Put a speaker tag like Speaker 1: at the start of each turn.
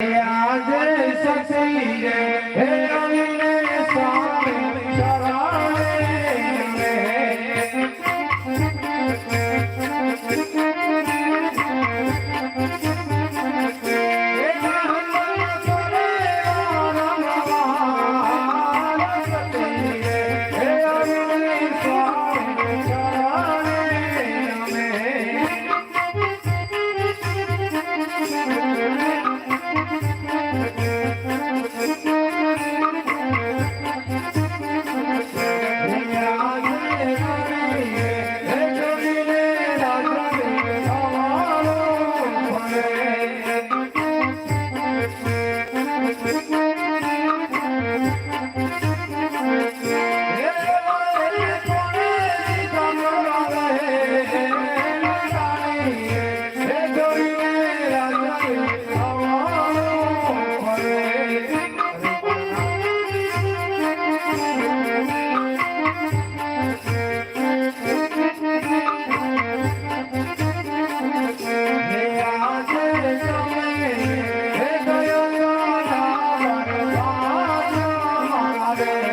Speaker 1: આજે શશી રે.
Speaker 2: Yeah.